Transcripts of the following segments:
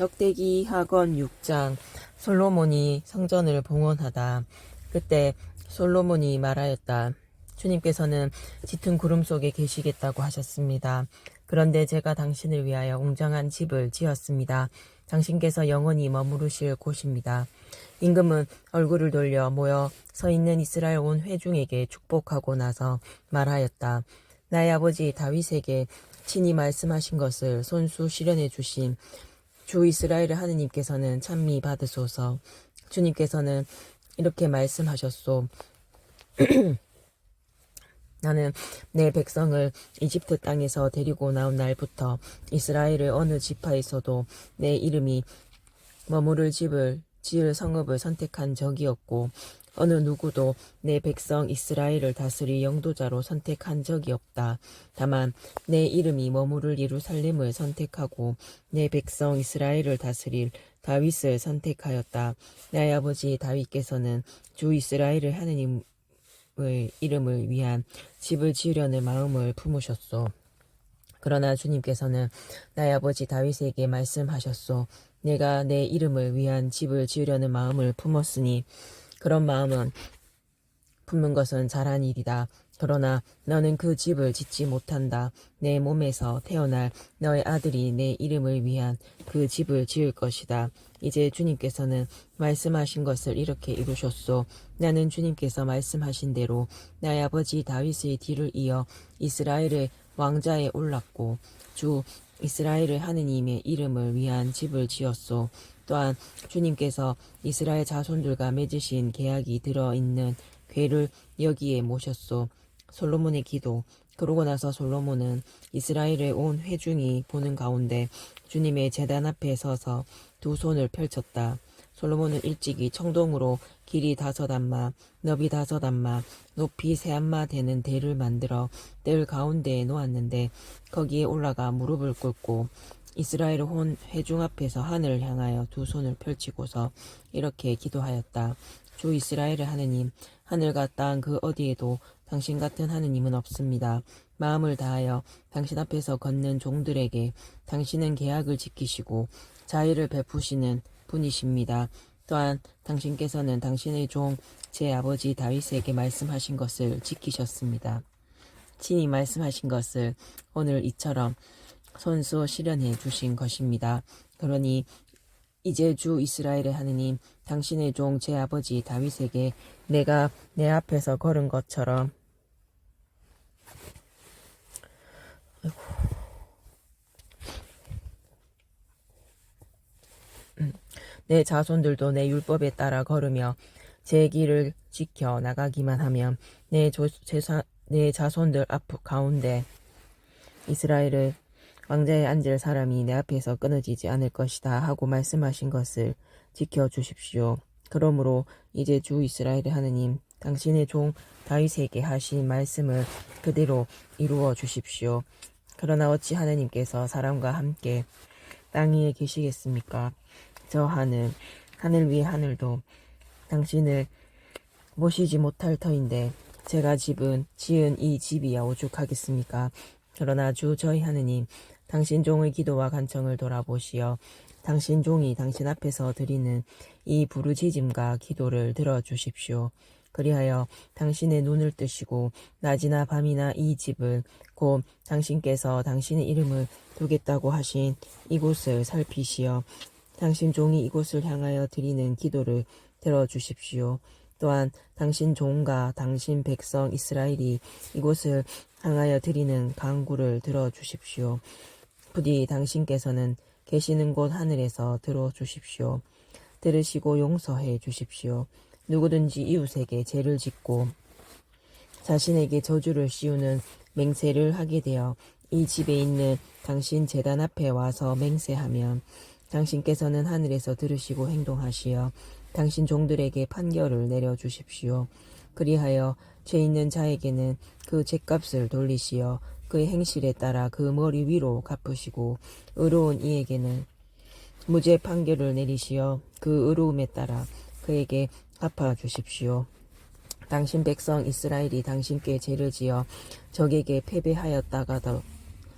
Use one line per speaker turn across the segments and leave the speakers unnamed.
역대기 학원 6장 솔로몬이 성전을 봉헌하다. 그때 솔로몬이 말하였다. 주님께서는 짙은 구름 속에 계시겠다고 하셨습니다. 그런데 제가 당신을 위하여 웅장한 집을 지었습니다. 당신께서 영원히 머무르실 곳입니다. 임금은 얼굴을 돌려 모여 서 있는 이스라엘 온 회중에게 축복하고 나서 말하였다. 나의 아버지 다윗에게 친히 말씀하신 것을 손수 실현해 주신 주 이스라엘의 하느님께서는 찬미 받으소서. 주님께서는 이렇게 말씀하셨소. 나는 내 백성을 이집트 땅에서 데리고 나온 날부터 이스라엘의 어느 지파에서도 내 이름이 머무를 집을 지을 성읍을 선택한 적이 없고 어느 누구도 내 백성 이스라엘을 다스릴 영도자로 선택한 적이 없다. 다만 내 이름이 머무를 예루살렘을 선택하고 내 백성 이스라엘을 다스릴 다윗을 선택하였다. 나의 아버지 다윗께서는 주 이스라엘을 하느님의 이름을 위한 집을 지으려는 마음을 품으셨소. 그러나 주님께서는 나의 아버지 다윗에게 말씀하셨소. 내가 내 이름을 위한 집을 지으려는 마음을 품었으니 그런 마음은 품는 것은 잘한 일이다. 그러나 너는 그 집을 짓지 못한다. 내 몸에서 태어날 너의 아들이 내 이름을 위한 그 집을 지을 것이다. 이제 주님께서는 말씀하신 것을 이렇게 이루셨소. 나는 주님께서 말씀하신 대로 나의 아버지 다윗의 뒤를 이어 이스라엘의 왕자에 올랐고 주 이스라엘의 하느님의 이름을 위한 집을 지었소. 또한 주님께서 이스라엘 자손들과 맺으신 계약이 들어있는 괴를 여기에 모셨소. 솔로몬의 기도. 그러고 나서 솔로몬은 이스라엘의 온 회중이 보는 가운데 주님의 재단 앞에 서서 두 손을 펼쳤다. 솔로몬은 일찍이 청동으로 길이 다섯 안마, 너비 다섯 안마, 높이 세 안마 되는 대를 만들어 뜰 가운데에 놓았는데 거기에 올라가 무릎을 꿇고 이스라엘 혼 회중 앞에서 하늘을 향하여 두 손을 펼치고서 이렇게 기도하였다. 주 이스라엘의 하느님, 하늘과 땅 그 어디에도 당신 같은 하느님은 없습니다. 마음을 다하여 당신 앞에서 걷는 종들에게 당신은 계약을 지키시고 자유를 베푸시는 분이십니다. 또한 당신께서는 당신의 종 제 아버지 다윗에게 말씀하신 것을 지키셨습니다. 친히 말씀하신 것을 오늘 이처럼 손수 실현해 주신 것입니다. 그러니 이제 주 이스라엘의 하느님 당신의 종 제 아버지 다윗에게 내가 내 앞에서 걸은 것처럼 아이고. 음, 내 자손들도 내 율법에 따라 걸으며 제 길을 지켜 나가기만 하면 내, 조, 제사, 내 자손들 앞 가운데 이스라엘을 왕자에 앉을 사람이 내 앞에서 끊어지지 않을 것이다 하고 말씀하신 것을 지켜 주십시오. 그러므로 이제 주 이스라엘의 하느님 당신의 종 다윗에게 하신 말씀을 그대로 이루어 주십시오. 그러나 어찌 하느님께서 사람과 함께 땅 위에 계시겠습니까? 저 하늘, 하늘 위의 하늘도 당신을 모시지 못할 터인데 제가 집은 지은 이 집이야 오죽하겠습니까? 그러나 주 저희 하느님 당신 종의 기도와 간청을 돌아보시어 당신 종이 당신 앞에서 드리는 이 부르짖음과 기도를 들어주십시오. 그리하여 당신의 눈을 뜨시고 낮이나 밤이나 이 집을 곧 당신께서 당신의 이름을 두겠다고 하신 이곳을 살피시어 당신 종이 이곳을 향하여 드리는 기도를 들어주십시오. 또한 당신 종과 당신 백성 이스라엘이 이곳을 향하여 드리는 강구를 들어주십시오. 부디 당신께서는 계시는 곳 하늘에서 들어주십시오. 들으시고 용서해 주십시오. 누구든지 이웃에게 죄를 짓고 자신에게 저주를 씌우는 맹세를 하게 되어 이 집에 있는 당신 재단 앞에 와서 맹세하면 당신께서는 하늘에서 들으시고 행동하시어 당신 종들에게 판결을 내려 주십시오. 그리하여 죄 있는 자에게는 그 죄값을 돌리시어 그의 행실에 따라 그 머리 위로 갚으시고 의로운 이에게는 무죄 판결을 내리시어 그 의로움에 따라 그에게 갚아 주십시오. 당신 백성 이스라엘이 당신께 죄를 지어 적에게 패배하였다가도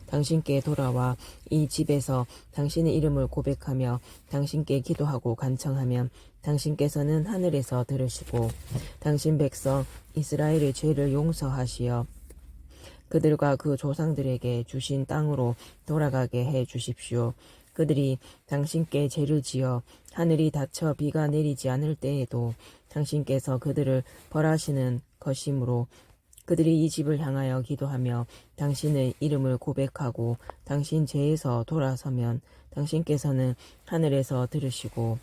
당신께 돌아와 이 집에서 당신의 이름을 고백하며 당신께 기도하고 간청하면 당신께서는 하늘에서 들으시고 당신 백성 이스라엘의 죄를 용서하시어 그들과 그 조상들에게 주신 땅으로 돌아가게 해 주십시오. 그들이 당신께 죄를 지어 하늘이 닫혀 비가 내리지 않을 때에도 당신께서 그들을 벌하시는 것이므로 그들이 이 집을 향하여 기도하며 당신의 이름을 고백하고 당신 죄에서 돌아서면 당신께서는 하늘에서 들으시고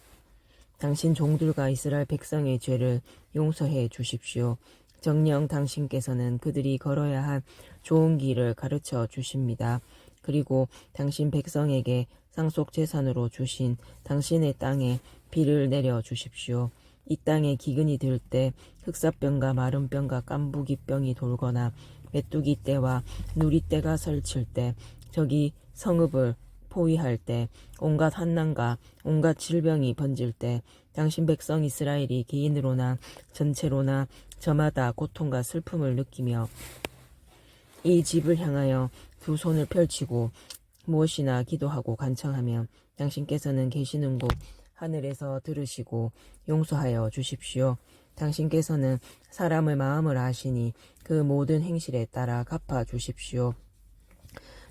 당신 종들과 이스라엘 백성의 죄를 용서해 주십시오. 정령 당신께서는 그들이 걸어야 할 좋은 길을 가르쳐 주십니다. 그리고 당신 백성에게 상속 재산으로 주신 당신의 땅에 비를 내려 주십시오. 이 땅에 기근이 들 때 흑사병과 마른병과 깐부기병이 돌거나 메뚜기 떼와 누리 떼가 설칠 때 저기 성읍을 포위할 때 온갖 한난과 온갖 질병이 번질 때 당신 백성 이스라엘이 개인으로나 전체로나 저마다 고통과 슬픔을 느끼며 이 집을 향하여 두 손을 펼치고 무엇이나 기도하고 간청하며 당신께서는 계시는 곳 하늘에서 들으시고 용서하여 주십시오. 당신께서는 사람의 마음을 아시니 그 모든 행실에 따라 갚아 주십시오.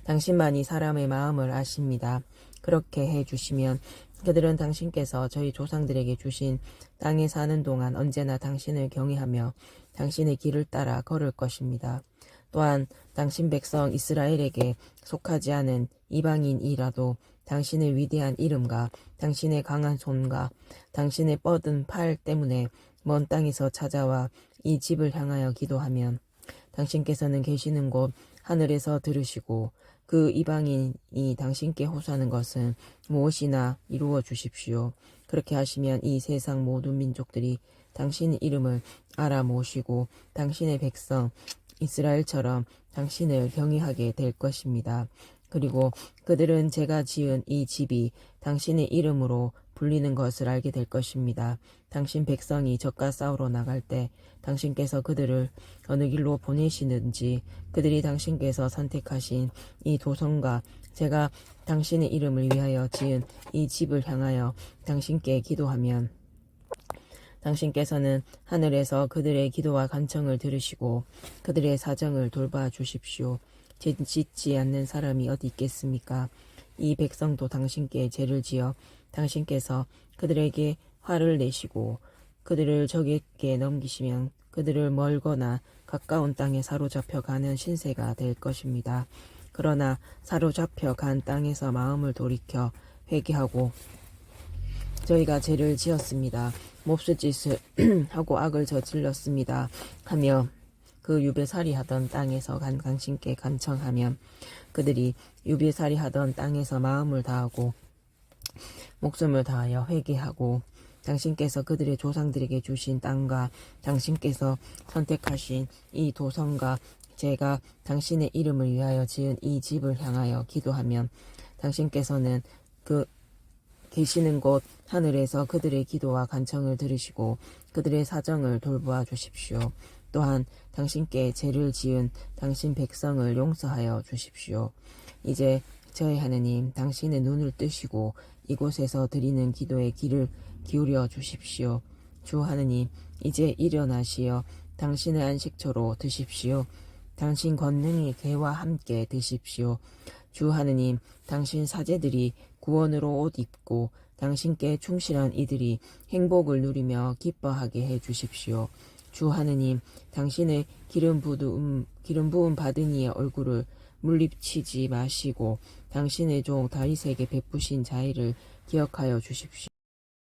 당신만이 사람의 마음을 아십니다. 그렇게 해 주시면 그들은 당신께서 저희 조상들에게 주신 땅에 사는 동안 언제나 당신을 경외하며 당신의 길을 따라 걸을 것입니다. 또한 당신 백성 이스라엘에게 속하지 않은 이방인이라도 당신의 위대한 이름과 당신의 강한 손과 당신의 뻗은 팔 때문에 먼 땅에서 찾아와 이 집을 향하여 기도하면 당신께서는 계시는 곳 하늘에서 들으시고 그 이방인이 당신께 호소하는 것은 무엇이나 이루어 주십시오. 그렇게 하시면 이 세상 모든 민족들이 당신 이름을 알아 모시고 당신의 백성 이스라엘처럼 당신을 경외하게 될 것입니다. 그리고 그들은 제가 지은 이 집이 당신의 이름으로 불리는 것을 알게 될 것입니다. 당신 백성이 적과 싸우러 나갈 때 당신께서 그들을 어느 길로 보내시는지 그들이 당신께서 선택하신 이 도성과 제가 당신의 이름을 위하여 지은 이 집을 향하여 당신께 기도하면 당신께서는 하늘에서 그들의 기도와 간청을 들으시고 그들의 사정을 돌봐 주십시오. 죄 짓지 않는 사람이 어디 있겠습니까? 이 백성도 당신께 죄를 지어 당신께서 그들에게 화를 내시고 그들을 적에게 넘기시면 그들을 멀거나 가까운 땅에 사로잡혀 가는 신세가 될 것입니다. 그러나 사로잡혀 간 땅에서 마음을 돌이켜 회개하고 저희가 죄를 지었습니다. 몹쓸 짓을 하고 악을 저질렀습니다. 하며 그 유배살이 하던 땅에서 간 당신께 간청하면 그들이 유배살이 하던 땅에서 마음을 다하고 목숨을 다하여 회개하고 당신께서 그들의 조상들에게 주신 땅과 당신께서 선택하신 이 도성과 제가 당신의 이름을 위하여 지은 이 집을 향하여 기도하면 당신께서는 그 계시는 곳 하늘에서 그들의 기도와 간청을 들으시고 그들의 사정을 돌보아 주십시오. 또한 당신께 죄를 지은 당신 백성을 용서하여 주십시오. 이제 저희 하느님 당신의 눈을 뜨시고 이곳에서 드리는 기도에 귀를 기울여 주십시오. 주 하느님 이제 일어나시어 당신의 안식처로 드십시오. 당신 권능이 개와 함께 드십시오. 주 하느님 당신 사제들이 구원으로 옷 입고 당신께 충실한 이들이 행복을 누리며 기뻐하게 해 주십시오. 주 하느님 당신의 기름 부음 기름 부음 받은 이의 얼굴을 물립치지 마시고 당신의 종 다윗에게 베푸신 자의를 기억하여 주십시오.